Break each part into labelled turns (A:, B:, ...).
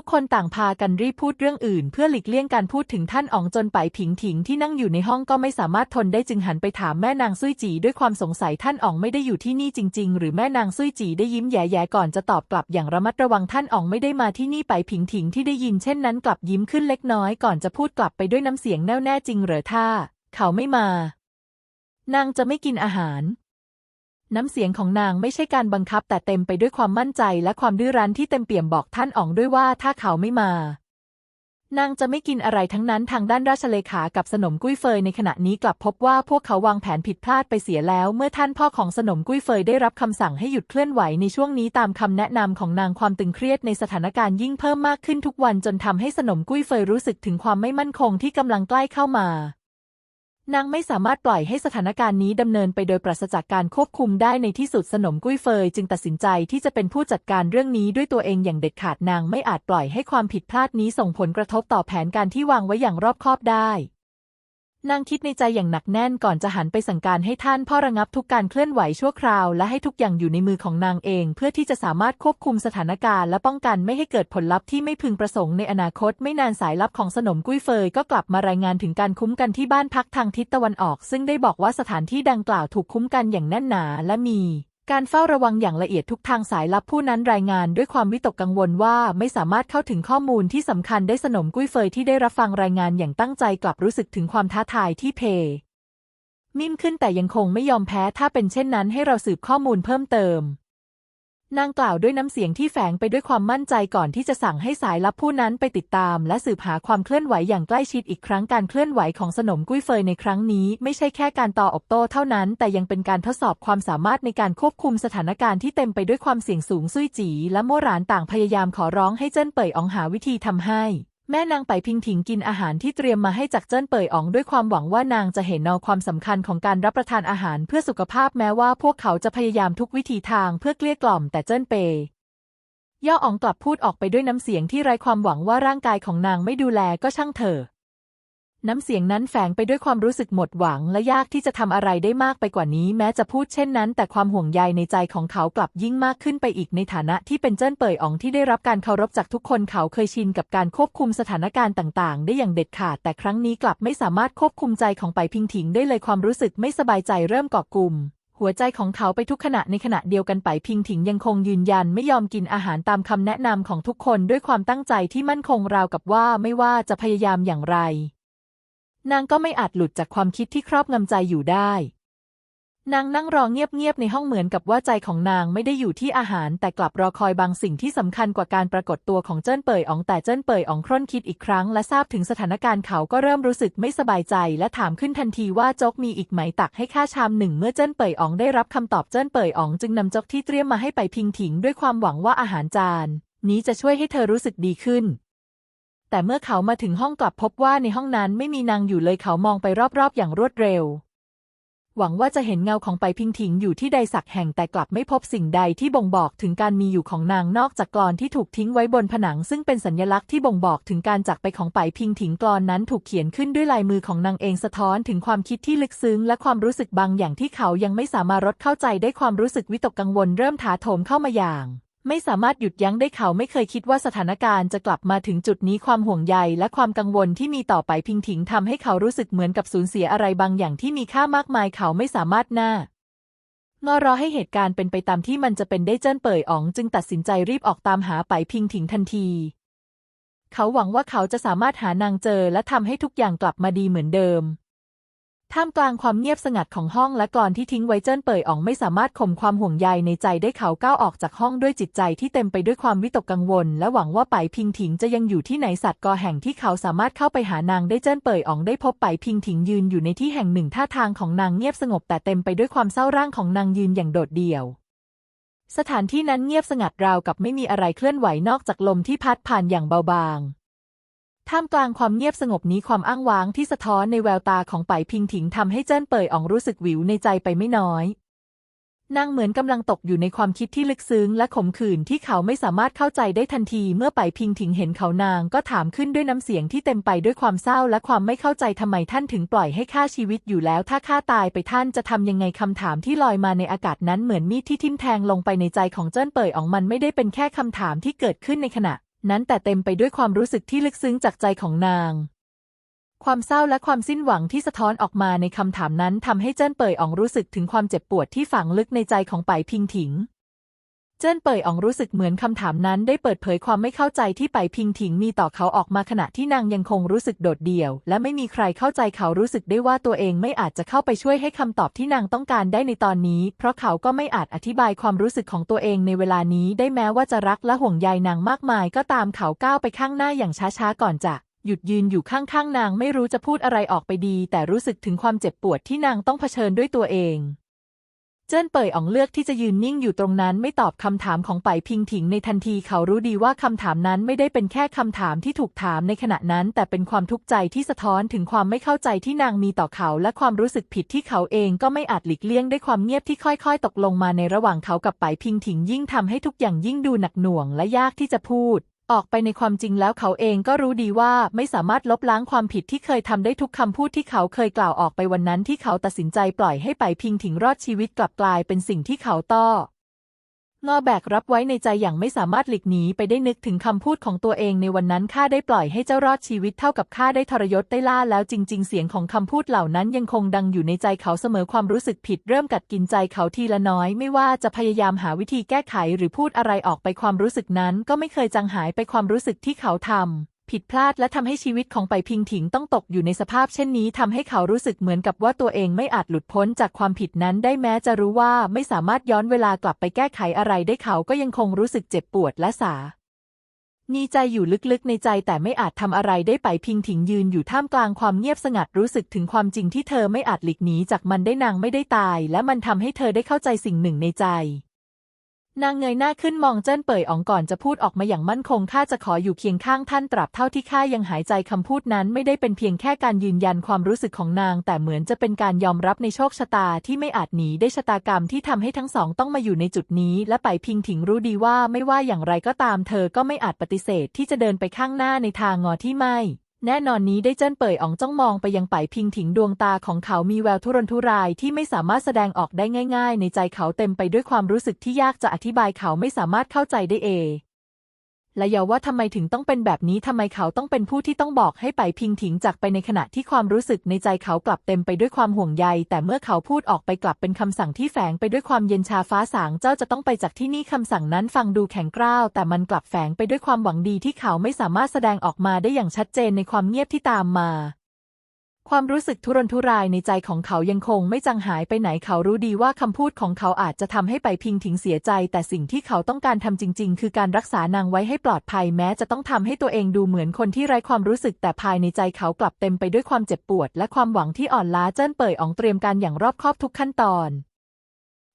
A: ทุกคนต่างพากันรีบพูดเรื่องอื่น เพื่อหลีกเลี่ยงการพูดถึงท่านอ๋องจนไปผิงถิงที่นั่งอยู่ในห้องก็ไม่สามารถทนได้จึงหันไปถามแม่นางซุยจีด้วยความสงสัยท่านอ๋องไม่ได้อยู่ที่นี่จริง ๆ หรือแม่นางซุยจีได้ยิ้มแย่ๆก่อนจะตอบกลับอย่างระมัดระวังท่านอ๋องไม่ได้มาที่นี่ไปผิงถิงที่ได้ยินเช่นนั้นกลับยิ้มขึ้นเล็กน้อยก่อนจะพูดกลับไปด้วยน้ำเสียงแน่วแน่จริงเหรอท่า เขาไม่มา นางจะไม่กินอาหาร น้ำเสียงของนางไม่ใช่การบังคับแต่เต็มไปด้วยความมั่นใจและความดื้อรั้นที่เต็มเปี่ยมบอกท่านอ๋องด้วยว่าถ้าเขาไม่มา นางจะไม่กินอะไรทั้งนั้นทางด้านราชเลขากับสนมกุ้ยเฟยในขณะนี้กลับพบว่าพวกเขาวางแผนผิดพลาดไปเสียแล้ว เมื่อท่านพ่อของสนมกุ้ยเฟยได้รับคำสั่งให้หยุดเคลื่อนไหวในช่วงนี้ตามคำแนะนำของนางความตึงเครียดในสถานการณ์ยิ่งเพิ่มมากขึ้นทุกวันจนทำให้สนมกุ้ยเฟยรู้สึกถึงความไม่มั่นคงที่กำลังใกล้เข้ามา นางไม่สามารถปล่อยให้สถานการณ์นี้ดำเนินไปโดยปราศจากการควบคุมได้ในที่สุดสนมกุ้ยเฟยจึงตัดสินใจที่จะเป็นผู้จัดการเรื่องนี้ด้วยตัวเองอย่างเด็ดขาดนางไม่อาจปล่อยให้ความผิดพลาดนี้ส่งผลกระทบต่อแผนการที่วางไว้อย่างรอบคอบได้ นางคิดในใจอย่างหนักแน่นก่อนจะหันไปสั่งการให้ท่านพ่อระงับทุกการเคลื่อนไหวชั่วคราว และให้ทุกอย่างอยู่ในมือของนางเอง เพื่อที่จะสามารถควบคุมสถานการณ์และป้องกันไม่ให้เกิดผลลัพธ์ที่ไม่พึงประสงค์ในอนาคต ไม่นานสายลับของสนมกุ้ยเฟยก็กลับมารายงานถึงการคุ้มกันที่บ้านพักทางทิศตะวันออก ซึ่งได้บอกว่าสถานที่ดังกล่าวถูกคุ้มกันอย่างแน่นหนาและมี การเฝ้าระวังอย่างละเอียดทุกทางสายลับผู้นั้นรายงานด้วยความวิตกกังวลว่าไม่สามารถเข้าถึงข้อมูลที่สำคัญได้สนมกุ้ยเฟยที่ได้รับฟังรายงานอย่างตั้งใจกลับรู้สึกถึงความท้าทายที่เพ นิ่มขึ้นแต่ยังคงไม่ยอมแพ้ถ้าเป็นเช่นนั้นให้เราสืบข้อมูลเพิ่มเติม นางกล่าวด้วยน้ำเสียงที่แฝงไปด้วยความมั่นใจก่อนที่จะสั่งให้สายลับผู้นั้นไปติดตาม และสืบหาความเคลื่อนไหวอย่างใกล้ชิดอีกครั้งการเคลื่อนไหวของสนมกุ้ยเฟยในครั้งนี้ ไม่ใช่แค่การต่ออบโต้เท่านั้น แต่ยังเป็นการทดสอบความสามารถในการควบคุมสถานการณ์ที่เต็มไปด้วยความเสี่ยงสูงซุยจี และโมหรานต่างพยายามขอร้องให้เจิ้นเป่ยอองหาวิธีทำให้ แม่นางไปพิงถิงกินอาหารที่เตรียมมาให้จากเจิ้นเป่ยอ๋องด้วยความหวังว่านางจะเห็นนอความสำคัญของการรับประทานอาหารเพื่อสุขภาพแม้ว่าพวกเขาจะพยายามทุกวิธีทางเพื่อเกลี้ยกล่อมแต่เจิ้นเปยย่ออ๋องกลับพูดออกไปด้วยน้ำเสียงที่ไร้ความหวังว่าร่างกายของนางไม่ดูแลก็ช่างเถอะ น้ำเสียงนั้นแฝงไปด้วยความรู้สึกหมดหวัง และยากที่จะทำอะไรได้มากไปกว่านี้ แม้จะพูดเช่นนั้น แต่ความห่วงใยในใจของเขากลับยิ่งมากขึ้นไปอีกในฐานะที่เป็นเจิ้นเป่ยอ๋องที่ได้รับการเคารพจากทุกคนเขาเคยชินกับการควบคุมสถานการณ์ต่างๆ ได้อย่างเด็ดขาด แต่ครั้งนี้กลับไม่สามารถควบคุมใจของไปพิงถิงได้เลยความรู้สึกไม่สบายใจเริ่มก่อกลุ่มหัวใจของเขาไปทุกขณะในขณะเดียวกันไปพิงถิงยังคงยืนยันไม่ยอมกินอาหารตามคำแนะนำของทุกคนด้วยความตั้งใจที่มั่นคงราวกับว่าไม่ว่าจะพยายามอย่างไร นางก็ไม่อาจหลุดจากความคิดที่ครอบงำใจอยู่ได้ นางนั่งรอเงียบๆในห้องเหมือนกับว่าใจของนางไม่ได้อยู่ที่อาหาร แต่กลับรอคอยบางสิ่งที่สำคัญกว่าการปรากฏตัวของเจิ้นเป่ยอ๋องแต่เจิ้นเป่ยอ๋องคร่นคิดอีกครั้งและทราบถึงสถานการณ์เขาก็เริ่มรู้สึกไม่สบายใจ และถามขึ้นทันทีว่าจกมีอีกไหมตักให้ข้าชามหนึ่งเมื่อเจิ้นเป่ยอ๋องได้รับคำตอบเจิ้นเป่ยอ๋องจึงนำจกที่เตรียมมาให้ไปพิงถิงด้วยความหวังว่าอาหารจานนี้จะช่วยให้เธอรู้สึกดีขึ้น แต่เมื่อเขามาถึงห้องกลับพบว่าในห้องนั้นไม่มีนางอยู่เลยเขามองไปรอบๆ อย่างรวดเร็ว หวังว่าจะเห็นเงาของไปพิงถิงอยู่ที่ใดสักแห่งแต่กลับไม่พบสิ่งใดที่บ่งบอกถึงการมีอยู่ของนางนอกจากกลอนที่ถูกทิ้งไว้บนผนัง ซึ่งเป็นสัญลักษณ์ที่บ่งบอกถึงการจากไปของไปพิงถิงกลอนนั้นถูกเขียนขึ้นด้วยลายมือของนางเองสะท้อนถึงความคิดที่ลึกซึ้งและความรู้สึกบางอย่างที่เขายังไม่สามารถรดเข้าใจได้ความรู้สึกวิตกกังวลเริ่มถาโถมเข้ามาอย่าง ไม่สามารถหยุดยั้งได้เขาไม่เคยคิดว่าสถานการณ์จะกลับมาถึงจุดนี้ความห่วงใยและความกังวลที่มีต่อไปพิงถิงทำให้เขารู้สึกเหมือนกับสูญเสียอะไรบางอย่างที่มีค่ามากมายเขาไม่สามารถหน้างอรอให้เหตุการณ์เป็นไปตามที่มันจะเป็นได้เจิ้นเป่ยอ๋องจึงตัดสินใจรีบออกตามหาไปพิงถิงทันที เขาหวังว่าเขาจะสามารถหานางเจอและทำให้ทุกอย่างกลับมาดีเหมือนเดิม ท่ามกลางความเงียบสงัดของห้องและกรอนที่ทิ้งไว้เจิ้นเป่ยอ๋องไม่สามารถข่มความห่วงใยในใจได้เขาก้าวออกจากห้องด้วยจิตใจที่เต็มไปด้วยความวิตกกังวล และหวังว่าไปพิงถิงจะยังอยู่ที่ไหนสัตว์กอแห่งที่เขาสามารถเข้าไปหานางได้เจิ้นเป่ยอ๋องได้พบไปพิงถิงยืนอยู่ในที่แห่งหนึ่งท่าทางของนางเงียบสงบแต่เต็มไปด้วยความเศร้าร่างของนางยืนอย่างโดดเดี่ยว สถานที่นั้นเงียบสงัดราวกับไม่มีอะไรเคลื่อนไหวนอกจากลมที่พัดผ่านอย่างเบาบาง ท่ามกลางความเงียบสงบนี้ความอ้างว้างที่สะท้อนในแววตาของไปพิงถิงทำให้เจิ้นเป่ยอ๋องรู้สึกหวิวในใจไปไม่น้อยนางเหมือนกำลังตกอยู่ในความคิดที่ลึกซึ้งและขมขื่นที่เขาไม่สามารถเข้าใจได้ทันทีเมื่อไปพิงถิงเห็นเขานางก็ถามขึ้นด้วยน้ำเสียงที่เต็มไปด้วยความเศร้าและความไม่เข้าใจทำไมท่านถึงปล่อยให้ข้าชีวิตอยู่แล้ว ถ้าข้าตายไปท่านจะทำยังไงคำถามที่ลอยมาในอากาศนั้นเหมือนมีดที่ทิ่มแทงลงไปในใจของเจิ้นเป่ยอ๋องมันไม่ได้เป็นแค่คำถามที่เกิดขึ้นในขณะ นั้นแต่เต็มไปด้วยความรู้สึกที่ลึกซึ้งจากใจของนาง ความเศร้าและความสิ้นหวังที่สะท้อนออกมาในคำถามนั้นทำให้เจิ้นเป่ยอ๋องรู้สึกถึงความเจ็บปวดที่ฝังลึกในใจของไปพิงถิง เจิ้นเป่ยอ๋องรู้สึกเหมือนคำถามนั้นได้เปิดเผยความไม่เข้าใจที่ไปพิงถิงมีต่อเขาออกมาขณะที่นางยังคงรู้สึกโดดเดี่ยว และไม่มีใครเข้าใจเขารู้สึกได้ว่าตัวเองไม่อาจจะเข้าไปช่วยให้คำตอบที่นางต้องการได้ในตอนนี้ เพราะเขาก็ไม่อาจอธิบายความรู้สึกของตัวเองในเวลานี้ได้แม้ว่าจะรักและห่วงใยนางมากมาย ก็ตามเขาก้าวไปข้างหน้าอย่างช้าๆก่อนจะหยุดยืนอยู่ข้างๆนางไม่รู้จะพูดอะไรออกไปดี แต่รู้สึกถึงความเจ็บปวดที่นางต้องเผชิญด้วยตัวเอง เจิ้นเป่ยอ๋องเลือกที่จะยืนนิ่งอยู่ตรงนั้นไม่ตอบคำถามของไปพิงถิงในทันทีเขารู้ดีว่าคำถามนั้นไม่ได้เป็นแค่คำถามที่ถูกถามในขณะนั้น แต่เป็นความทุกข์ใจที่สะท้อนถึงความไม่เข้าใจที่นางมีต่อเขาและความรู้สึกผิดที่เขาเองก็ไม่อาจหลีกเลี่ยงได้ความเงียบที่ค่อยๆ ตกลงมาในระหว่างเขากับไปพิงถิงยิ่งทำให้ทุกอย่างยิ่งดูหนักหน่วงและยากที่จะพูด ออกไปในความจริงแล้วเขาเองก็รู้ดีว่าไม่สามารถลบล้างความผิดที่เคยทำได้ทุกคำพูดที่เขาเคยกล่าวออกไปวันนั้นที่เขาตัดสินใจปล่อยให้ไปพิงถิงรอดชีวิตกลับกลายเป็นสิ่งที่เขาต้อ งอแบกรับไว้ในใจอย่างไม่สามารถหลีกหนีไปได้นึกถึงคำพูดของตัวเองในวันนั้นข้าได้ปล่อยให้เจ้ารอดชีวิตเท่ากับข้าได้ทรยศได้ล่าแล้วจริง ๆ เสียงของคำพูดเหล่านั้นยังคงดังอยู่ในใจเขาเสมอความรู้สึกผิดเริ่มกัดกินใจเขาทีละน้อย ไม่ว่าจะพยายามหาวิธีแก้ไขหรือพูดอะไรออกไปความรู้สึกนั้น ก็ไม่เคยจางหายไปความรู้สึกที่เขาทำ ผิดพลาดและทำให้ชีวิตของไปพิงถิงต้องตกอยู่ในสภาพเช่นนี้ทำให้เขารู้สึกเหมือนกับว่าตัวเองไม่อาจหลุดพ้นจากความผิดนั้นได้แม้จะรู้ว่าไม่สามารถย้อนเวลากลับไปแก้ไขอะไรได้เขาก็ยังคงรู้สึกเจ็บปวดและสามีใจอยู่ลึกๆในใจแต่ไม่อาจทำอะไรได้ไปพิงถิงยืนอยู่ท่ามกลางความเงียบสงัดรู้สึกถึงความจริงที่เธอไม่อาจหลีกหนีจากมันได้นางไม่ได้ตาย และมันทำให้เธอได้เข้าใจสิ่งหนึ่งในใจ นางเงยหน้าขึ้นมองเจิ้นเป่ยอ๋องก่อนจะพูดออกมาอย่างมั่นคงข้าจะขออยู่เคียงข้างท่านตราบเท่าที่ข้ายังหายใจคำพูดนั้นไม่ได้เป็นเพียงแค่การยืนยันความรู้สึกของนาง แต่เหมือนจะเป็นการยอมรับในโชคชะตาที่ไม่อาจหนีได้ชะตากรรมที่ทำให้ทั้งสองต้องมาอยู่ในจุดนี้ และไปพิงถิงรู้ดีว่าไม่ว่าอย่างไรก็ตาม เธอก็ไม่อาจปฏิเสธที่จะเดินไปข้างหน้าในทางงอที่ไม่ แน่นอนนี้ได้เจิ้นเป่ยอ๋องจ้องมองไปยังไปพิงถิงดวงตาของเขามีแววทุรนทุรายที่ไม่สามารถแสดงออกได้ง่าย ๆ ในใจเขาเต็มไปด้วยความรู้สึกที่ยากจะอธิบายเขาไม่สามารถเข้าใจได้เอง และอย่าว่าทำไมถึงต้องเป็นแบบนี้ทำไมเขาต้องเป็นผู้ที่ต้องบอกให้ไปพิงถิงจากไปในขณะที่ความรู้สึกในใจเขากลับเต็มไปด้วยความห่วงใย แต่เมื่อเขาพูดออกไปกลับเป็นคำสั่งที่แฝงไปด้วยความเย็นชาฟ้าสางเจ้าจะต้องไปจากที่นี่คำสั่งนั้นฟังดูแข็งกร้าว แต่มันกลับแฝงไปด้วยความหวังดีที่เขาไม่สามารถแสดงออกมาได้อย่างชัดเจนในความเงียบที่ตามมา ความรู้สึกทุรนทุรายในใจของเขายังคงไม่จางหายไปไหนเขารู้ดีว่าคำพูดของเขาอาจจะทำให้ไปพิงถิงเสียใจ แต่สิ่งที่เขาต้องการทำจริง ๆ คือการรักษานางไว้ให้ปลอดภัยแม้จะต้องทำให้ตัวเองดูเหมือนคนที่ไร้ความรู้สึก แต่ภายในใจเขากลับเต็มไปด้วยความเจ็บปวด และความหวังที่อ่อนล้าเจิ้นเป่ยอองเตรียมการอย่างรอบคอบทุกขั้นตอน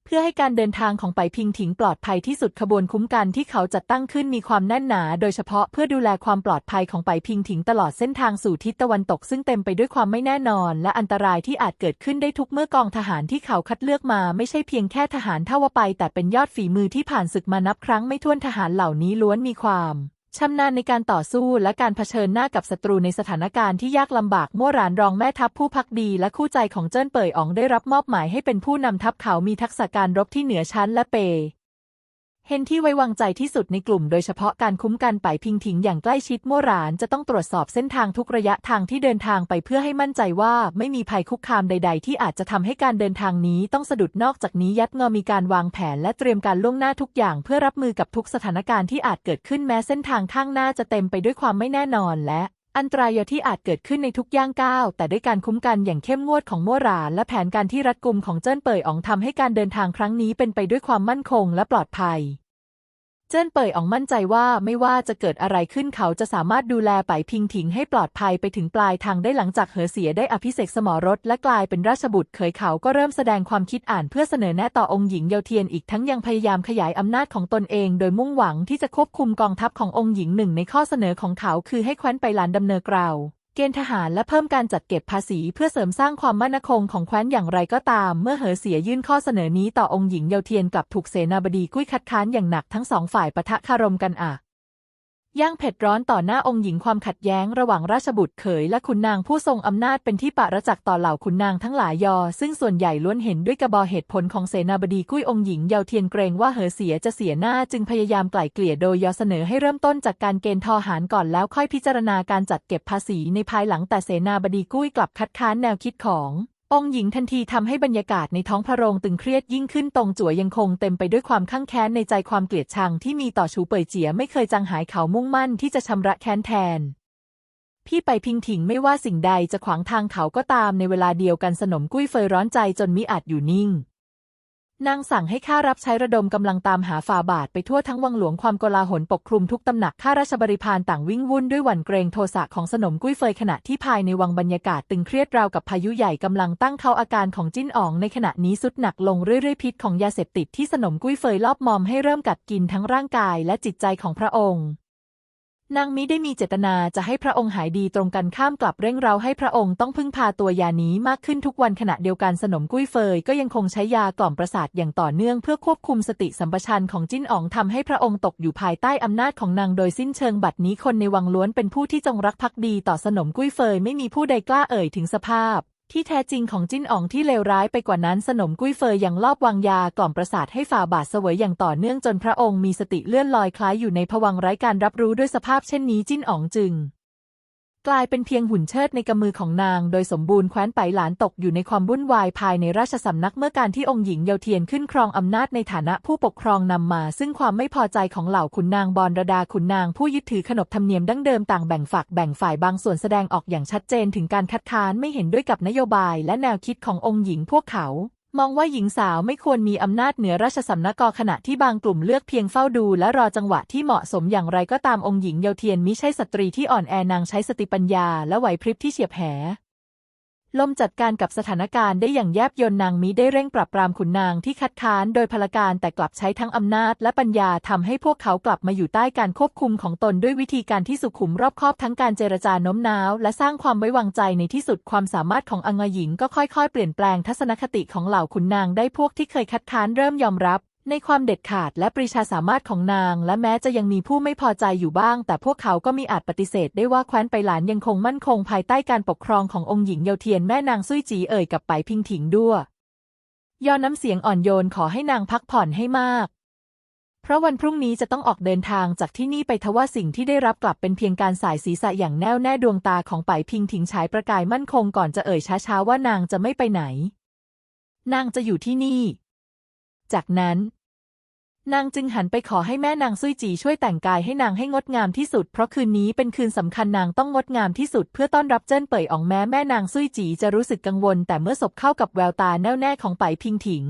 A: เพื่อให้การเดินทางของไปพิงถิงปลอดภัยที่สุดขบวนคุ้มกันที่เขาจัดตั้งขึ้นมีความแน่นหนา โดยเฉพาะเพื่อดูแลความปลอดภัยของไปพิงถิงตลอดเส้นทางสู่ทิศตะวันตก ซึ่งเต็มไปด้วยความไม่แน่นอน และอันตรายที่อาจเกิดขึ้นได้ทุกเมื่อกองทหารที่เขาคัดเลือกมาไม่ใช่เพียงแค่ทหารเท่าว่าไป แต่เป็นยอดฝีมือที่ผ่านศึกมานับครั้งไม่ถ้วนทหารเหล่านี้ล้วนมีความ ชำนาญในการต่อสู้และการเผชิญหน้ากับศัตรูในสถานการณ์ที่ยากลำบากมั่วรานรองแม่ทัพผู้พักดีและคู่ใจของเจิ้นเป่ยอ๋องได้รับมอบหมายให้เป็นผู้นำทัพเขามีทักษะการรบที่เหนือชั้นและเป เฮนที่ไว้วางใจที่สุดในกลุ่มโดยเฉพาะการคุ้มกันไปพิงถิงอย่างใกล้ชิดมั่วหรานจะต้องตรวจสอบเส้นทางทุกระยะทางที่เดินทางไปเพื่อให้มั่นใจว่าไม่มีภัยคุกคามใด ๆ ที่อาจจะทำให้การเดินทางนี้ต้องสะดุดนอกจากนี้ยัดเงอมีการวางแผนและเตรียมการล่วงหน้าทุกอย่างเพื่อรับมือกับทุกสถานการณ์ที่อาจเกิดขึ้นแม้เส้นทางข้างหน้าจะเต็มไปด้วยความไม่แน่นอนและ อันตรายที่อาจเกิดขึ้นในทุกย่างก้าว แต่ด้วยการคุ้มกันอย่างเข้มงวดของมั่วหรานและแผนการที่รัดกุมของเจิ้นเป่ยอ๋องทำให้การเดินทางครั้งนี้เป็นไปด้วยความมั่นคงและปลอดภัย เจิ้นเป่ยอองมั่นใจว่าไม่ว่าจะเกิดอะไรขึ้นเขาจะสามารถดูแลไปพิงถิงให้ปลอดภัยไปถึงปลายทางได้หลังจากเหอเสียได้อภิเษกสมรสและกลายเป็นราชบุตรเขยเขาก็เริ่มแสดงความคิดอ่านเพื่อเสนอแนะต่อองค์หญิงเยาเทียนอีกทั้งยังพยายามขยายอำนาจของตนเอง โดยมุ่งหวังที่จะควบคุมกองทัพขององค์หญิงหนึ่งในข้อเสนอของเขาคือให้แคว้นไปหลานดำเนินกราว เกณฑ์ทหารและเพิ่มการจัดเก็บภาษีเพื่อเสริมสร้างความมั่นคงของแคว้นอย่างไรก็ตาม เมื่อเหอเสียยื่นข้อเสนอนี้ต่อองค์หญิงเยาเทียนกับถูกเสนาบดีกุ้ยคัดค้านอย่างหนักทั้งสองฝ่ายปะทะคารมกันอะ ย่างเผ็ดร้อนต่อหน้าองค์หญิงความขัดแย้งระหว่างราชบุตรเขยและขุนนางผู้ทรงอำนาจเป็นที่ปะระจักษ์ต่อเหล่าขุนนางทั้งหลายยอ ซึ่งส่วนใหญ่ล้วนเห็นด้วยกระบอเหตุผลของเสนาบดีกุ้ยองค์หญิงเยาเทียนเกรงว่าเหอเสียจะเสียหน้าจึงพยายามไกล่เกลี่ยโดยยอเสนอให้เริ่มต้นจากการเกณฑ์ทหารก่อนแล้วค่อยพิจารณาการจัดเก็บภาษีในภายหลังแต่เสนาบดีกุ้ยกลับคัดค้านแนวคิดของ องหญิงทันทีทำให้บรรยากาศในท้องพระโรงตึงเครียดยิ่งขึ้นตรงจั่วยังคงเต็มไปด้วยความข้างแค้นในใจความเกลียดชังที่มีต่อชูเป่ยเจียไม่เคยจางหายเขามุ่งมั่นที่จะชำระแค้นแทน พี่ไปพิงถิงไม่ว่าสิ่งใดจะขวางทางเขาก็ตามในเวลาเดียวกันสนมกุ้ยเฟยร้อนใจจนมิอาจอยู่นิ่ง นางสั่งให้ข้ารับใช้ระดมกำลังตามหาฝ่าบาทไปทั่วทั้งวังหลวงความโกลาหลปกคลุมทุกตำหนักข้าราชบริพารต่างวิ่งวุ่นด้วยหวั่นเกรงโทสะของสนมกุ้ยเฟยขณะที่ภายในวังบรรยากาศตึงเครียดราวกับพายุใหญ่กำลังตั้งเขาอาการของจิ้นอ๋องในขณะนี้สุดหนักลงเรื่อยๆพิษของยาเสพติดที่สนมกุ้ยเฟยลอบมอมให้เริ่มกัดกินทั้งร่างกายและจิตใจของพระองค์ นางมิได้มีเจตนาจะให้พระองค์หายดีตรงกันข้ามกลับเร่งเร้าให้พระองค์ต้องพึ่งพาตัวยานี้มากขึ้นทุกวันขณะเดียวกันสนมกุ้ยเฟยก็ยังคงใช้ยากล่อมประสาทอย่างต่อเนื่องเพื่อควบคุมสติสัมปชัญญะของจิ้นอ๋องทำให้พระองค์ตกอยู่ภายใต้อำนาจของนางโดยสิ้นเชิงบัดนี้คนในวังล้วนเป็นผู้ที่จงรักภักดีต่อสนมกุ้ยเฟยไม่มีผู้ใดกล้าเอ่ยถึงสภาพ ที่แท้จริงของจิ้นอ๋องที่เลวร้ายไปกว่านั้นสนมกุ้ยเฟยยังลอบวางยากล่อมประสาทให้ฝ่าบาทเสวยอย่างต่อเนื่องจนพระองค์มีสติเลื่อนลอยคล้ายอยู่ในผวังไร้การรับรู้ด้วยสภาพเช่นนี้จิ้นอ๋องจึง กลายเป็นเพียงหุ่นเชิดในกำมือของนาง โดยสมบูรณ์แคว้นไปหลานตกอยู่ในความวุ่นวายภายในราชสำนักเมื่อการที่องค์หญิงเยาเทียนขึ้นครองอำนาจในฐานะผู้ปกครองนำมา ซึ่งความไม่พอใจของเหล่าขุนนางบอนรดาขุนนางผู้ยึดถือขนบธรรมเนียมดั้งเดิมต่างแบ่งฝักแบ่งฝ่ายบางส่วนแสดงออกอย่างชัดเจนถึงการคัดค้านไม่เห็นด้วยกับนโยบายและแนวคิดขององค์หญิงพวกเขา มองว่าหญิงสาวไม่ควรมีอำนาจเหนือราชสำนักกขณะที่บางกลุ่มเลือกเพียงเฝ้าดูและรอจังหวะที่เหมาะสมอย่างไรก็ตามองค์หญิงเยาเทียนมิใช่สตรีที่อ่อนแอนางใช้สติปัญญาและไหวพริบที่เฉียบแห ลมจัดการกับสถานการณ์ได้อย่างแยบยลนางมิได้เร่งปรับปรามขุนนางที่คัดค้านโดยพลการแต่กลับใช้ทั้งอำนาจและปัญญาทำให้พวกเขากลับมาอยู่ใต้การควบคุมของตนด้วยวิธีการที่สุขุมรอบคอบทั้งการเจรจาโน้มน้าว และสร้างความไว้วางใจในที่สุดความสามารถของอังหญิงก็ค่อยๆ เปลี่ยนแปลงทัศนคติของเหล่าขุนนางได้พวกที่เคยคัดค้านเริ่มยอมรับ ในความเด็ดขาดและปรีชาสามารถของนาง และแม้จะยังมีผู้ไม่พอใจอยู่บ้าง แต่พวกเขาก็มีอาจปฏิเสธได้ว่าแคว้นไปหลานยังคงมั่นคงภายใต้การปกครองขององค์หญิงเยาเทียนแม่นางซุยจีเอ่ยกับไปพิงถิงด้วยยอน้ำเสียงอ่อนโยนขอให้นางพักผ่อนให้มาก เพราะวันพรุ่งนี้จะต้องออกเดินทางจากที่นี่ไปทว่าสิ่งที่ได้รับกลับเป็นเพียงการสายศีรษะอย่างแน่วแน่ดวงตาของไปพิงถิงฉายประกายมั่นคงก่อนจะเอ่ยช้าๆว่านางจะไม่ไปไหน นางจะอยู่ที่นี่ จากนั้น นางจึงหันไปขอให้แม่นางซุยจีช่วยแต่งกายให้นางให้งดงามที่สุด เพราะคืนนี้เป็นคืนสำคัญนางต้องงดงามที่สุด เพื่อต้อนรับเจิ้นเป่ยอองแม้แม่นางซุยจีจะรู้สึกกังวล แต่เมื่อสบเข้ากับแววตาแน่วแน่ของไปพิงถิง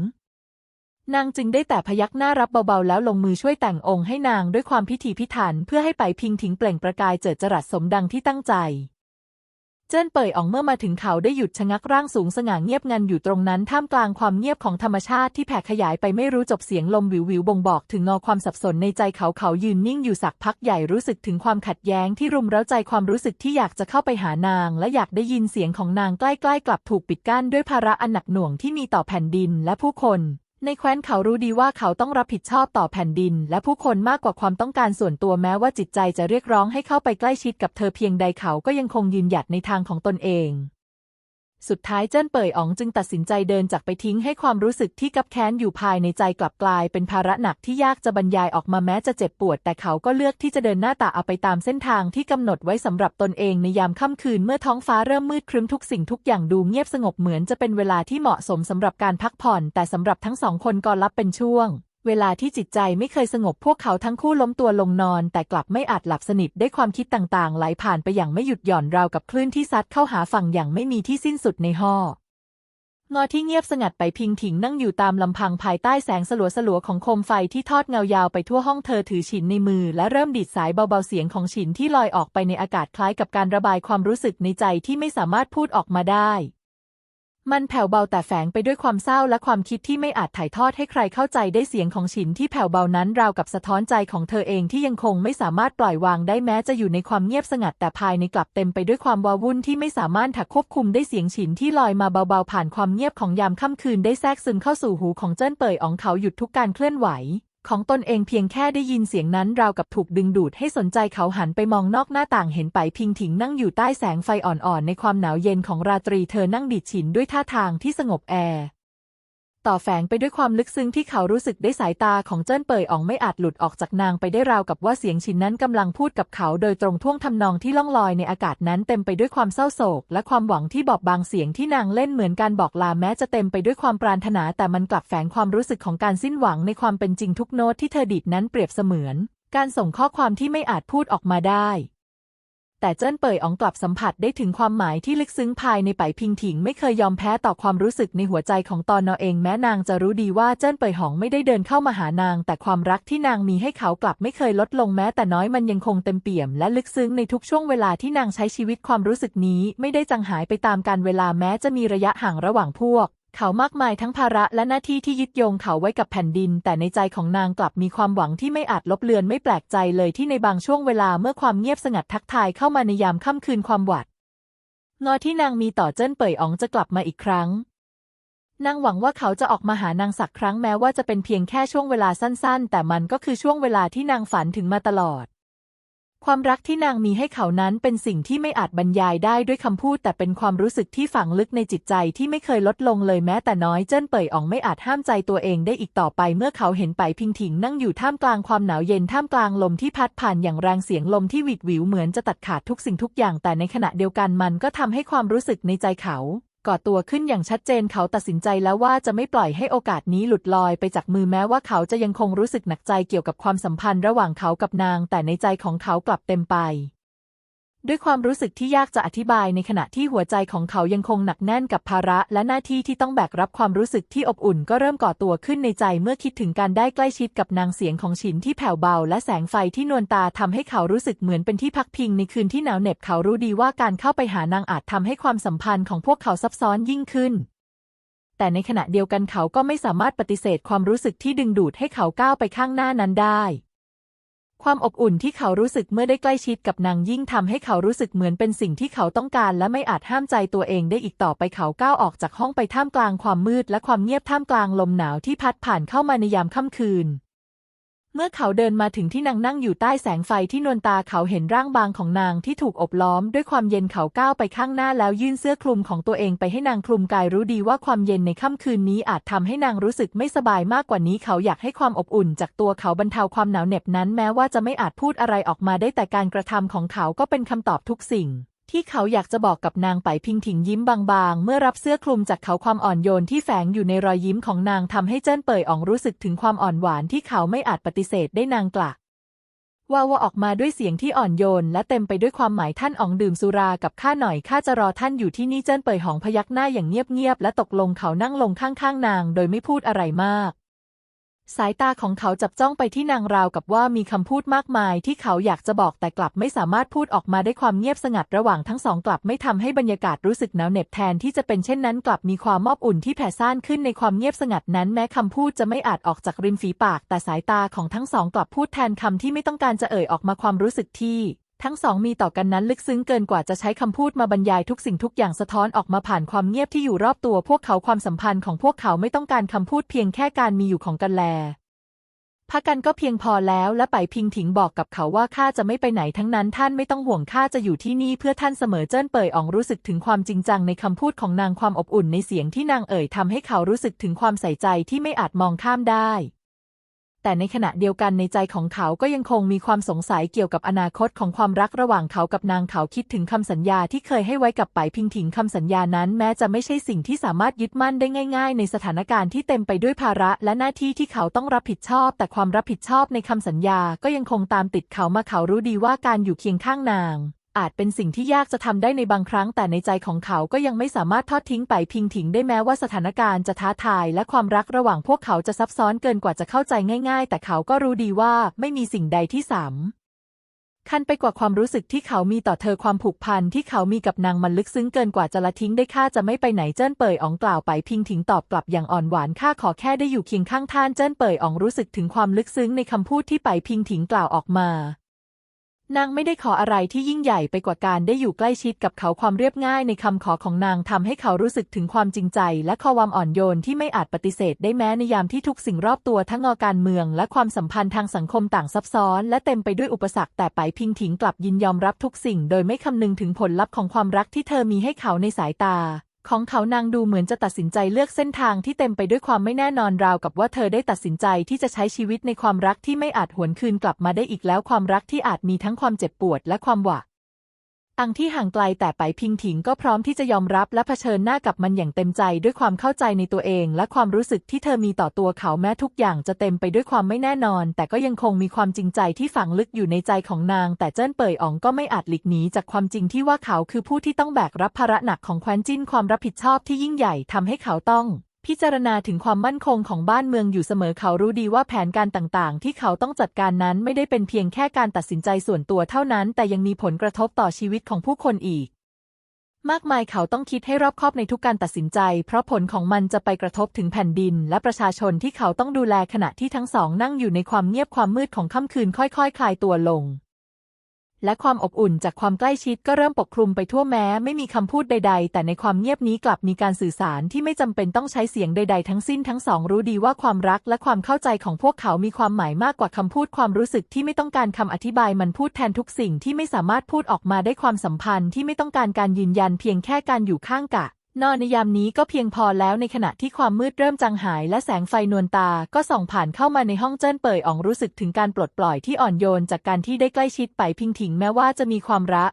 A: นางจึงได้แต่พยักหน้ารับเบาๆ แล้วลงมือช่วยแต่งองค์ให้นางด้วยความพิถีพิถันเพื่อให้ไปพิงถิงเปล่งประกายเจิดจรัสสมดังที่ตั้งใจ จิ้นเป่ยอองเมื่อมาถึงเขาได้หยุดชะงักร่างสูงสง่าเงียบงันอยู่ตรงนั้นท่ามกลางความเงียบของธรรมชาติที่แผ่ขยายไปไม่รู้จบเสียงลมวิววิวบ่งบอกถึงงอความสับสนในใจเขาเขายืนนิ่งอยู่สักพักใหญ่รู้สึกถึงความขัดแย้งที่รุมเร้าใจความรู้สึกที่อยากจะเข้าไปหานาง และอยากได้ยินเสียงของนางใกล้ๆกลับถูกปิดกั้นด้วยภาระอันหนักหน่วงที่มีต่อแผ่นดินและผู้คน ในแคว้นเขารู้ดีว่าเขาต้องรับผิดชอบต่อแผ่นดิน และผู้คนมากกว่าความต้องการส่วนตัวแม้ว่าจิตใจจะเรียกร้องให้เข้าไปใกล้ชิดกับเธอเพียงใดเขาก็ยังคงยืนหยัดในทางของตนเอง สุดท้ายเจิ้นเป่ยอ๋องจึงตัดสินใจเดินจากไปทิ้งให้ความรู้สึกที่กับแค้นอยู่ภายในใจกลับกลายเป็นภาระหนักที่ยากจะบรรยายออกมาแม้จะเจ็บปวด แต่เขาก็เลือกที่จะเดินหน้าตาเอาไปตามเส้นทางที่กำหนดไว้สำหรับตนเองในยามค่ำคืนเมื่อท้องฟ้าเริ่มมืดครึ้มทุกสิ่งทุกอย่างดูเงียบสงบเหมือนจะเป็นเวลาที่เหมาะสมสำหรับการพักผ่อน แต่สำหรับทั้งสองคนก็รับเป็นช่วง เวลาที่จิตใจไม่เคยสงบพวกเขาทั้งคู่ล้มตัวลงนอน แต่กลับไม่อาจหลับสนิทได้ความคิดต่างๆ ไหลผ่านไปอย่างไม่หยุดหย่อนราวกับคลื่นที่ซัดเข้าหาฝั่งอย่างไม่มีที่สิ้นสุดในห้องอที่เงียบสงัดไปพิงถิงนั่งอยู่ตามลำพังภายใต้แสงสลัวสลัวๆของโคมไฟที่ทอดเงายาวไปทั่วห้องเธอถือฉินในมือ และเริ่มดีดสายเบาๆเสียงของฉินที่ลอยออกไปในอากาศคล้ายกับการระบายความรู้สึกในใจที่ไม่สามารถพูดออกมาได้ มันแผ่วเบาแต่แฝงไปด้วยความเศร้าและความคิดที่ไม่อาจถ่ายทอดให้ใครเข้าใจได้เสียงของฉินที่แผ่วเบานั้นราวกับสะท้อนใจของเธอเองที่ยังคงไม่สามารถปล่อยวางได้แม้จะอยู่ในความเงียบสงัดแต่ภายในกลับเต็มไปด้วยความวาวุ่นที่ไม่สามารถถักควบคุมได้เสียงฉินที่ลอยมาเบาๆผ่านความเงียบของยามค่ำคืนได้แทรกซึมเข้าสู่หูของเจิ้นเป่ยอ๋องเขาหยุดทุกการเคลื่อนไหว ของตนเองเพียงแค่ได้ยินเสียงนั้นราวกับถูกดึงดูดให้สนใจเขาหันไปมองนอกหน้าต่างเห็นไปพิงถิงนั่งอยู่ใต้แสงไฟอ่อนๆ ในความหนาวเย็นของราตรีเธอนั่งดีดฉินด้วยท่าทางที่สงบแอร์ ต่อแฝงไปด้วยความลึกซึ้งที่เขารู้สึกได้สายตาของเจิ้นเป่ยอ๋องไม่อาจหลุดออกจากนางไปได้ราวกับว่าเสียงฉินนั้นกำลังพูดกับเขาโดยตรงท่วงทำนองที่ล่องลอยในอากาศนั้นเต็มไปด้วยความเศร้าโศก และความหวังที่บอบบางเสียงที่นางเล่นเหมือนการบอกลาแม้จะเต็มไปด้วยความปรารถนาแต่มันกลับแฝงความรู้สึกของการสิ้นหวังในความเป็นจริงทุกโน้ตที่เธอดีดนั้นเปรียบเสมือน การส่งข้อความที่ไม่อาจพูดออกมาได้ แต่เจิ้นเป่ยอ๋องกลับสัมผัสได้ถึงความหมายที่ลึกซึ้งภายในไปพิงถิง ไม่เคยยอมแพ้ต่อความรู้สึกในหัวใจของตอนนอเอง แม้นางจะรู้ดีว่าเจิ้นเป่ยอ๋องไม่ได้เดินเข้ามาหานาง แต่ความรักที่นางมีให้เขากลับไม่เคยลดลงแม้แต่น้อยมันยังคงเต็มเปี่ยม และลึกซึ้งในทุกช่วงเวลาที่นางใช้ชีวิตความรู้สึกนี้ ไม่ได้จางหายไปตามการเวลาแม้จะมีระยะห่างระหว่างพวก เขามากมายทั้งภาระและหน้าที่ที่ยึดโยงเขาไว้กับแผ่นดิน แต่ในใจของนางกลับมีความหวังที่ไม่อาจลบเลือนไม่แปลกใจเลยที่ในบางช่วงเวลาเมื่อความเงียบสงัดทักทายเข้ามาในยามค่ำคืนความหวัดงอที่นางมีต่อเจิ้นเป่ยอ๋องจะกลับมาอีกครั้ง นางหวังว่าเขาจะออกมาหานางสักครั้งแม้ว่าจะเป็นเพียงแค่ช่วงเวลาสั้นๆ แต่มันก็คือช่วงเวลาที่นางฝันถึงมาตลอด ความรักที่นางมีให้เขานั้นเป็นสิ่งที่ไม่อาจบรรยายได้ด้วยคำพูด แต่เป็นความรู้สึกที่ฝังลึกในจิตใจที่ไม่เคยลดลงเลยแม้แต่น้อยเจิ้นเป่ยอองไม่อาจห้ามใจตัวเองได้อีกต่อไป เมื่อเขาเห็นไปพิงถิงนั่งอยู่ท่ามกลางความหนาวเย็นท่ามกลางลมที่พัดผ่านอย่างแรงเสียงลมที่หวิดหวิวเหมือนจะตัดขาดทุกสิ่งทุกอย่างแต่ในขณะเดียวกันมันก็ทำให้ความรู้สึกในใจเขา ก่อตัวขึ้นอย่างชัดเจนเขาตัดสินใจแล้วว่าจะไม่ปล่อยให้โอกาสนี้หลุดลอยไปจากมือแม้ว่าเขาจะยังคงรู้สึกหนักใจเกี่ยวกับความสัมพันธ์ระหว่างเขากับนาง แต่ในใจของเขากลับเต็มไป ด้วยความรู้สึกที่ยากจะอธิบายในขณะที่หัวใจของเขายังคงหนักแน่นกับภาระและหน้าที่ที่ต้องแบกรับความรู้สึกที่อบอุ่นก็เริ่มก่อตัวขึ้นในใจเมื่อคิดถึงการได้ใกล้ชิดกับนางเสียงของฉินที่แผ่วเบา และแสงไฟที่นวลตาทำให้เขารู้สึกเหมือนเป็นที่พักพิงในคืนที่หนาวเหน็บเขารู้ดีว่าการเข้าไปหานางอาจทำให้ความสัมพันธ์ของพวกเขาซับซ้อนยิ่งขึ้น แต่ในขณะเดียวกันเขาก็ไม่สามารถปฏิเสธความรู้สึกที่ดึงดูดให้เขาก้าวไปข้างหน้านั้นได้ ความอบอุ่นที่เขารู้สึกเมื่อได้ใกล้ชิดกับนางยิ่งทำให้เขารู้สึกเหมือนเป็นสิ่งที่เขาต้องการและไม่อาจห้ามใจตัวเองได้อีกต่อไปเขาก้าวออกจากห้องไปท่ามกลางความมืดและความเงียบท่ามกลางลมหนาวที่พัดผ่านเข้ามาในยามค่ำคืน เมื่อเขาเดินมาถึงที่นางนั่งอยู่ใต้แสงไฟที่นวลตาเขาเห็นร่างบางของนางที่ถูกอบล้อมด้วยความเย็นเขาก้าวไปข้างหน้าแล้วยื่นเสื้อคลุมของตัวเองไปให้นางคลุมกายรู้ดีว่าความเย็นในค่ำคืนนี้อาจทำให้นางรู้สึกไม่สบายมากกว่านี้เขาอยากให้ความอบอุ่นจากตัวเขาบรรเทาความหนาวเหน็บนั้นแม้ว่าจะไม่อาจพูดอะไรออกมาได้แต่การกระทำของเขาก็เป็นคำตอบทุกสิ่ง ที่เขาอยากจะบอกกับนางไปพิงถิงยิ้มบางๆ เมื่อรับเสื้อคลุมจากเขาความอ่อนโยนที่แฝงอยู่ในรอยยิ้มของนางทำให้เจิ้นเป่ยอ่องรู้สึกถึงความอ่อนหวานที่เขาไม่อาจปฏิเสธได้นางกลักว่าว่าออกมาด้วยเสียงที่อ่อนโยนและเต็มไปด้วยความหมายท่านอ๋องดื่มสุรากับข้าหน่อยข้าจะรอท่านอยู่ที่นี่เจิ้นเป่ยหองพยักหน้าอย่างเงียบๆและตกลงเขานั่งลงข้างๆนาง โดยไม่พูดอะไรมาก สายตาของเขาจับจ้องไปที่นางราวกับว่ามีคำพูดมากมายที่เขาอยากจะบอกแต่กลับไม่สามารถพูดออกมาได้ความเงียบสงัดระหว่างทั้งสองกลับไม่ทำให้บรรยากาศรู้สึกหนาวเหน็บแทนที่จะเป็นเช่นนั้นกลับมีความมอบอุ่นที่แผ่ซ่านขึ้นในความเงียบสงัดนั้นแม้คำพูดจะไม่อาจออกจากริมฝีปาก แต่สายตาของทั้งสองกลับพูดแทนคำที่ไม่ต้องการจะเอ่ยออกมาความรู้สึกที่ ทั้งสองมีต่อกันนั้นลึกซึ้งเกินกว่าจะใช้คำพูดมาบรรยายทุกสิ่งทุกอย่างสะท้อนออกมาผ่านความเงียบที่อยู่รอบตัวพวกเขาความสัมพันธ์ของพวกเขาไม่ต้องการคำพูดเพียงแค่การมีอยู่ของกันแลพักกันก็เพียงพอแล้วและไปพิงถิงบอกกับเขาว่าข้าจะไม่ไปไหนทั้งนั้นท่านไม่ต้องห่วงข้าจะอยู่ที่นี่เพื่อท่านเสมอเจิ้นเป่ยอ่องรู้สึกถึงความจริงจังในคำพูดของนางความอบอุ่นในเสียงที่นางเอ่ยทำให้เขารู้สึกถึงความใส่ใจที่ไม่อาจมองข้ามได้ แต่ในขณะเดียวกันในใจของเขาก็ยังคงมีความสงสัยเกี่ยวกับอนาคตของความรักระหว่างเขากับนางเขาคิดถึงคำสัญญาที่เคยให้ไว้กับไปพิงถิงคำสัญญานั้น แม้จะไม่ใช่สิ่งที่สามารถยึดมั่นได้ง่าย ๆ ในสถานการณ์ที่เต็มไปด้วยภาระและหน้าที่ที่เขาต้องรับผิดชอบ แต่ความรับผิดชอบในคำสัญญาก็ยังคงตามติดเขามาเขารู้ดีว่าการอยู่เคียงข้างนาง อาจเป็นสิ่งที่ยากจะทำได้ในบางครั้งแต่ในใจของเขาก็ยังไม่สามารถทอดทิ้งไปพิงถิงได้แม้ว่าสถานการณ์จะท้าทายและความรักระหว่างพวกเขาจะซับซ้อนเกินกว่าจะเข้าใจง่าย ๆ แต่เขาก็รู้ดีว่าไม่มีสิ่งใดที่สำคัญไปกว่าความรู้สึกที่เขามีต่อเธอความผูกพันที่เขามีกับนางมันลึกซึ้งเกินกว่าจะละทิ้งได้ข้าจะไม่ไปไหนเจิ้นเป่ยอ๋องกล่าวไปพิงถิงตอบกลับอย่างอ่อนหวานข้าขอแค่ได้อยู่เคียงข้างท่านเจิ้นเป่ยอ๋องรู้สึกถึงความลึกซึ้งในคำพูดที่ไปพิงถิงกล่าวออกมา นางไม่ได้ขออะไรที่ยิ่งใหญ่ไปกว่าการได้อยู่ใกล้ชิดกับเขาความเรียบง่ายในคำขอของนางทำให้เขารู้สึกถึงความจริงใจ และความอ่อนโยนที่ไม่อาจปฏิเสธได้แม้ในยามที่ทุกสิ่งรอบตัวทั้งงอการเมือง และความสัมพันธ์ทางสังคมต่างซับซ้อน และเต็มไปด้วยอุปสรรคแต่ไปพิงถิงกลับยินยอมรับทุกสิ่ง โดยไม่คำนึงถึงผลลัพธ์ของความรักที่เธอมีให้เขาในสายตา ของเขานางดูเหมือนจะตัดสินใจเลือกเส้นทางที่เต็มไปด้วยความไม่แน่นอนราวกับว่าเธอได้ตัดสินใจที่จะใช้ชีวิตในความรักที่ไม่อาจหวนคืนกลับมาได้อีกแล้วความรักที่อาจมีทั้งความเจ็บปวดและความหวาด อังที่ห่างไกลแต่ไปพิงถิงก็พร้อมที่จะยอมรับและเผชิญหน้ากับมันอย่างเต็มใจด้วยความเข้าใจในตัวเอง และความรู้สึกที่เธอมีต่อตัวเขาแม้ทุกอย่างจะเต็มไปด้วยความไม่แน่นอน แต่ก็ยังคงมีความจริงใจที่ฝังลึกอยู่ในใจของนาง แต่เจิ้นเป่ยอ๋องก็ไม่อาจหลีกหนีจากความจริงที่ว่าเขาคือผู้ที่ต้องแบกรับภาระหนักของแคว้นจิ้นความรับผิดชอบที่ยิ่งใหญ่ทำให้เขาต้อง พิจารณาถึงความมั่นคงของบ้านเมืองอยู่เสมอเขารู้ดีว่าแผนการต่างๆ ที่เขาต้องจัดการนั้นไม่ได้เป็นเพียงแค่การตัดสินใจส่วนตัวเท่านั้น แต่ยังมีผลกระทบต่อชีวิตของผู้คนอีก มากมายเขาต้องคิดให้รอบคอบในทุกการตัดสินใจ เพราะผลของมันจะไปกระทบถึงแผ่นดิน และประชาชนที่เขาต้องดูแลขณะที่ทั้งสองนั่งอยู่ในความเงียบความมืดของค่ำคืนค่อยๆคคลายตัวลง และความอบอุ่นจากความใกล้ชิดก็เริ่มปกคลุมไปทั่วแม้ไม่มีคำพูดใด ๆ แต่ในความเงียบนี้กลับมีการสื่อสารที่ไม่จำเป็นต้องใช้เสียงใด ๆ ทั้งสิ้นทั้งสองรู้ดีว่าความรักและความเข้าใจของพวกเขามีความหมายมากกว่าคำพูดความรู้สึกที่ไม่ต้องการคำอธิบายมันพูดแทนทุกสิ่งที่ไม่สามารถพูดออกมาได้ความสัมพันธ์ที่ไม่ต้องการการยืนยันเพียงแค่การอยู่ข้างกะ นอนในยามนี้ก็เพียงพอแล้วในขณะที่ความมืดเริ่มจางหายและแสงไฟนวลตาก็ส่องผ่านเข้ามาในห้องเจิ้นเป่ยอ่องรู้สึกถึงการปลดปล่อยที่อ่อนโยนจากการที่ได้ใกล้ชิดไปพิงถิงแม้ว่าจะมีความรัก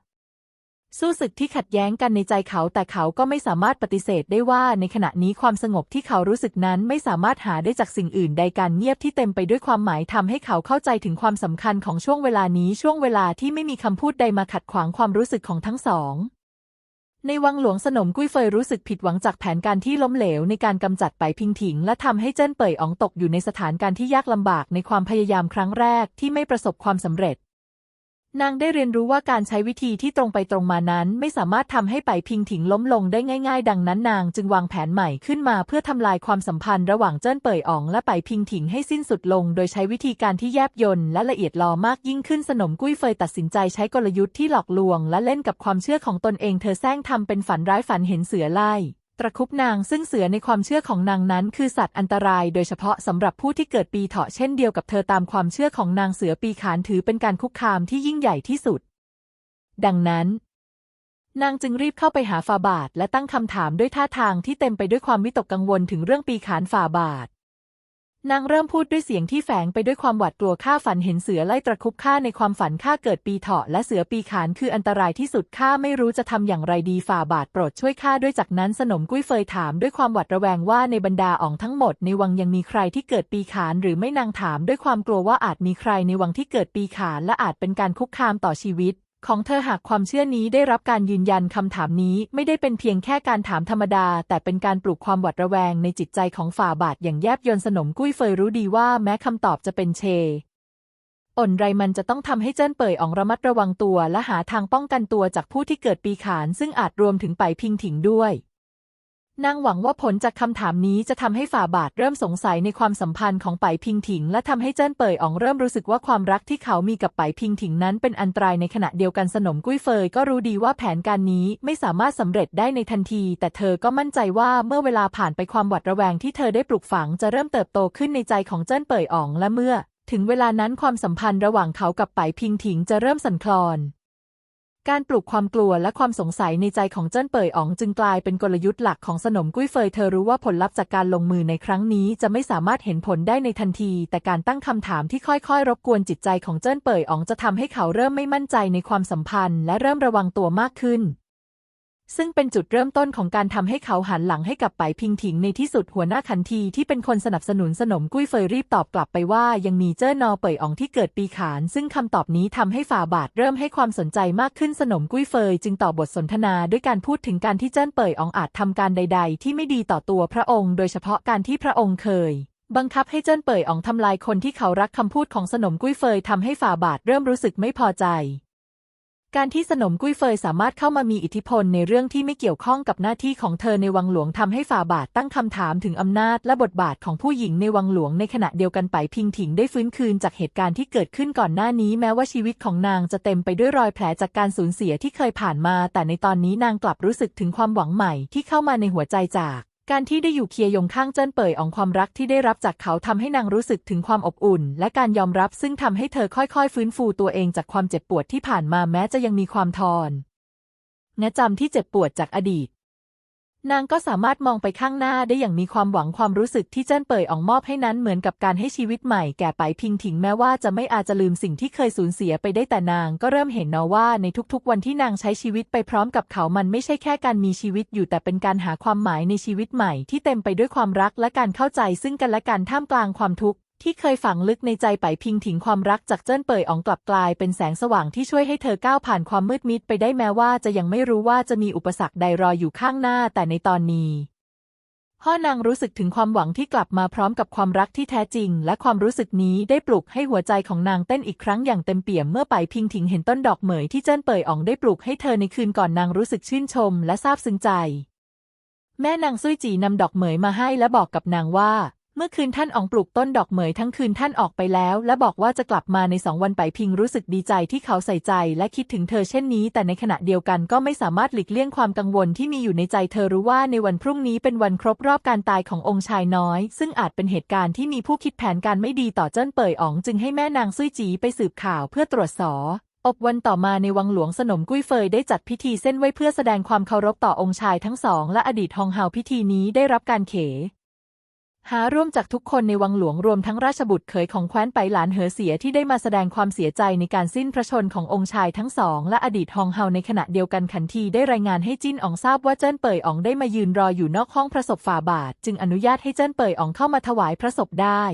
A: สู้ศึกที่ขัดแย้งกันในใจเขาแต่เขาก็ไม่สามารถปฏิเสธได้ว่าในขณะนี้ความสงบที่เขารู้สึกนั้นไม่สามารถหาได้จากสิ่งอื่นใดการเงียบที่เต็มไปด้วยความหมายทำให้เขาเข้าใจถึงความสำคัญของช่วงเวลานี้ช่วงเวลาที่ไม่มีคำพูดใดมาขัดขวางความรู้สึกของทั้งสอง ในวังหลวงสนมกุ้ยเฟยรู้สึกผิดหวังจากแผนการที่ล้มเหลวในการกำจัดไปพิงถิง และทำให้เจิ้นเป่ยอ๋องตกอยู่ในสถานการณ์ที่ยากลำบากในความพยายามครั้งแรกที่ไม่ประสบความสำเร็จ นางได้เรียนรู้ว่าการใช้วิธีที่ตรงไปตรงมานั้น ไม่สามารถทำให้ไปพิงถิงล้มลงได้ง่าย ๆ ดังนั้นนางจึงวางแผนใหม่ขึ้นมาเพื่อทำลายความสัมพันธ์ระหว่างเจิ้นเป่ยอ๋องและไปพิงถิงให้สิ้นสุดลง โดยใช้วิธีการที่แยบยลและละเอียดลอมากยิ่งขึ้นสนมกุ้ยเฟยตัดสินใจใช้กลยุทธ์ที่หลอกลวง และเล่นกับความเชื่อของตนเองเธอแซงทำเป็นฝันร้ายฝันเห็นเสือไล่ ตระคุบนางซึ่งเสือในความเชื่อของนางนั้น คือสัตว์อันตราย โดยเฉพาะสำหรับผู้ที่เกิดปีเถาะเช่นเดียวกับเธอตามความเชื่อของนางเสือปีขานถือเป็นการคุกคามที่ยิ่งใหญ่ที่สุด ดังนั้น นางจึงรีบเข้าไปหาฝ่าบาทและตั้งคำถามด้วยท่าทางที่เต็มไปด้วยความวิตกกังวลถึงเรื่องปีขานฝ่าบาท นางเริ่มพูดด้วยเสียงที่แฝงไปด้วยความหวาดกลัวข้าฝันเห็นเสือไล่ตระคุบข้าในความฝันข้าเกิดปีเถาะและเสือปีขานคืออันตรายที่สุดข้าไม่รู้จะทำอย่างไรดีฝ่าบาทโปรดช่วยข้าด้วยจากนั้นสนมกุ้ยเฟยถามด้วยความหวาดระแวงว่าในบรรดาอ่องทั้งหมดในวังยังมีใครที่เกิดปีขานหรือไม่นางถามด้วยความกลัวว่าอาจมีใครในวังที่เกิดปีขานและอาจเป็นการคุกคามต่อชีวิต ของเธอหากความเชื่อนี้ได้รับการยืนยันคำถามนี้ไม่ได้เป็นเพียงแค่การถามธรรมดา แต่เป็นการปลูกความหวาดระแวงในจิตใจของฝ่าบาทอย่างแยบยลสนมกุ้ยเฟยรู้ดีว่าแม้คำตอบจะเป็นเชอ่นไรมันจะต้องทำให้เจิ้นเป่ยอองระมัดระวังตัวและหาทางป้องกันตัวจากผู้ที่เกิดปีขานซึ่งอาจรวมถึงไปพิงถิงด้วย นางหวังว่าผลจากคำถามนี้จะทำให้ฝ่าบาทเริ่มสงสัยในความสัมพันธ์ของไปพิงถิง และทำให้เจิ้นเป่ยอองเริ่มรู้สึกว่าความรักที่เขามีกับไปพิงถิงนั้นเป็นอันตรายในขณะเดียวกันสนมกุ้ยเฟยก็รู้ดีว่าแผนการนี้ไม่สามารถสำเร็จได้ในทันที แต่เธอก็มั่นใจว่าเมื่อเวลาผ่านไปความหวาดระแวงที่เธอได้ปลูกฝังจะเริ่มเติบโตขึ้นในใจของเจิ้นเป่ยอองและเมื่อ ถึงเวลานั้นความสัมพันธ์ระหว่างเขากับไปพิงถิงจะเริ่มสั่นคลอน การปลุกความกลัวและความสงสัยในใจของเจิ้นเป่ยอ๋องจึงกลายเป็นกลยุทธ์หลักของสนมกุ้ยเฟยเธอรู้ว่าผลลัพธ์จากการลงมือในครั้งนี้จะไม่สามารถเห็นผลได้ในทันที แต่การตั้งคำถามที่ค่อยๆ รบกวนจิตใจของเจิ้นเป่ยอ๋องจะทำให้เขาเริ่มไม่มั่นใจในความสัมพันธ์ และเริ่มระวังตัวมากขึ้น ซึ่งเป็นจุดเริ่มต้นของการทำให้เขาหันหลังให้กับไปพิงถิงในที่สุดหัวหน้าขันทีที่เป็นคนสนับสนุนสนมกุ้ยเฟยรีบตอบกลับไปว่ายังมีเจ้อนอเป่ยอองที่เกิดปีขาน ซึ่งคำตอบนี้ทำให้ฝ่าบาทเริ่มให้ความสนใจมากขึ้นสนมกุ้ยเฟยจึงต่อบทสนทนาด้วยการพูดถึงการที่เจิ้นเป่ยอองอาจทำการใด ๆ ที่ไม่ดีต่อตัวพระองค์ โดยเฉพาะการที่พระองค์เคยบังคับให้เจิ้นเป่ยอองทำลายคนที่เขารักคำพูดของสนมกุ้ยเฟยทำให้ฝ่าบาทเริ่มรู้สึกไม่พอใจ การที่สนมกุ้ยเฟยสามารถเข้ามามีอิทธิพลในเรื่องที่ไม่เกี่ยวข้องกับหน้าที่ของเธอในวังหลวงทำให้ฝ่าบาทตั้งคำถามถึงอำนาจและบทบาทของผู้หญิงในวังหลวงในขณะเดียวกันไปพิงถิงได้ฟื้นคืนจากเหตุการณ์ที่เกิดขึ้นก่อนหน้านี้แม้ว่าชีวิตของนางจะเต็มไปด้วยรอยแผลจากการสูญเสียที่เคยผ่านมา แต่ในตอนนี้นางกลับรู้สึกถึงความหวังใหม่ที่เข้ามาในหัวใจจาก การที่ได้อยู่เคียยงข้างเจิ้นเป่ยอองความรักที่ได้รับจากเขาทำให้นางรู้สึกถึงความอบอุ่น และการยอมรับซึ่งทำให้เธอค่อยๆ ฟื้นฟูตัวเองจากความเจ็บปวดที่ผ่านมาแม้จะยังมีความทอนแนะจำที่เจ็บปวดจากอดีต นางก็สามารถมองไปข้างหน้าได้อย่างมีความหวังความรู้สึกที่เจิ้นเป่ยอองมอบให้นั้นเหมือนกับการให้ชีวิตใหม่แก่ไปพิงถิงแม้ว่าจะไม่อาจจะลืมสิ่งที่เคยสูญเสียไปได้แต่นางก็เริ่มเห็นเนาะว่าในทุกๆ วันที่นางใช้ชีวิตไปพร้อมกับเขามันไม่ใช่แค่การมีชีวิตอยู่แต่เป็นการหาความหมายในชีวิตใหม่ที่เต็มไปด้วยความรักและการเข้าใจซึ่งกันและกันท่ามกลางความทุกข์ ที่เคยฝังลึกในใจไปพิงถิงความรักจากเจิ้นเป่ยอองกลับกลายเป็นแสงสว่างที่ช่วยให้เธอก้าวผ่านความมืดมิดไปได้แม้ว่าจะยังไม่รู้ว่าจะมีอุปสรรคใดรออยู่ข้างหน้าแต่ในตอนนี้พ่อนางรู้สึกถึงความหวังที่กลับมาพร้อมกับความรักที่แท้จริง และความรู้สึกนี้ได้ปลุกให้หัวใจของนางเต้นอีกครั้งอย่างเต็มเปี่ยมเมื่อไปพิงถิงเห็นต้นดอกเหมยที่เจิ้นเป่ยอองได้ปลูกให้เธอในคืนก่อนนางรู้สึกชื่นชมและซาบซึ้งใจ แม่นางซุยจีนำดอกเหมยมาให้และบอกกับนางว่า มื่อคืนท่านอองปลูกต้นดอกเหมยทั้งคืนท่านออกไปแล้ว และบอกว่าจะกลับมาในสองวันไปพิงรู้สึกดีใจที่เขาใส่ใจและคิดถึงเธอเช่นนี้ แต่ในขณะเดียวกันก็ไม่สามารถหลีกเลี่ยงความกังวลที่มีอยู่ในใจเธอรู้ว่าในวันพรุ่งนี้เป็นวันครบรอบการตายขององค์ชายน้อย ซึ่งอาจเป็นเหตุการณ์ที่มีผู้คิดแผนการไม่ดีต่อเจิ้นเป่ยอ๋องจึงให้แม่นางซุยจีไปสืบข่าวเพื่อตรวจสอบอบวันต่อมาในวังหลวงสนมกุ้ยเฟยได้จัดพิธีเส้นไหว้เพื่อแสดงความเคารพต่อองค์ชายทั้งสองและอดีตฮองเฮาพิธีนี้ได้รับการเข หาร่วมจากทุกคนในวังหลวงรวมทั้งราชบุตรเขยของแคว้นไปหลานเหอเสียที่ได้มาแสดงความเสียใจในการสิ้นพระชนขององค์ชายทั้งสอง และอดีตฮองเฮาในขณะเดียวกันขันทีได้รายงานให้จิ้นอ๋องทราบว่าเจิ้นเป่ยอ๋องได้มายืนรออยู่นอกห้องพระศพฝ่าบาท จึงอนุญาตให้เจิ้นเป่ยอ๋องเข้ามาถวายพระศพได้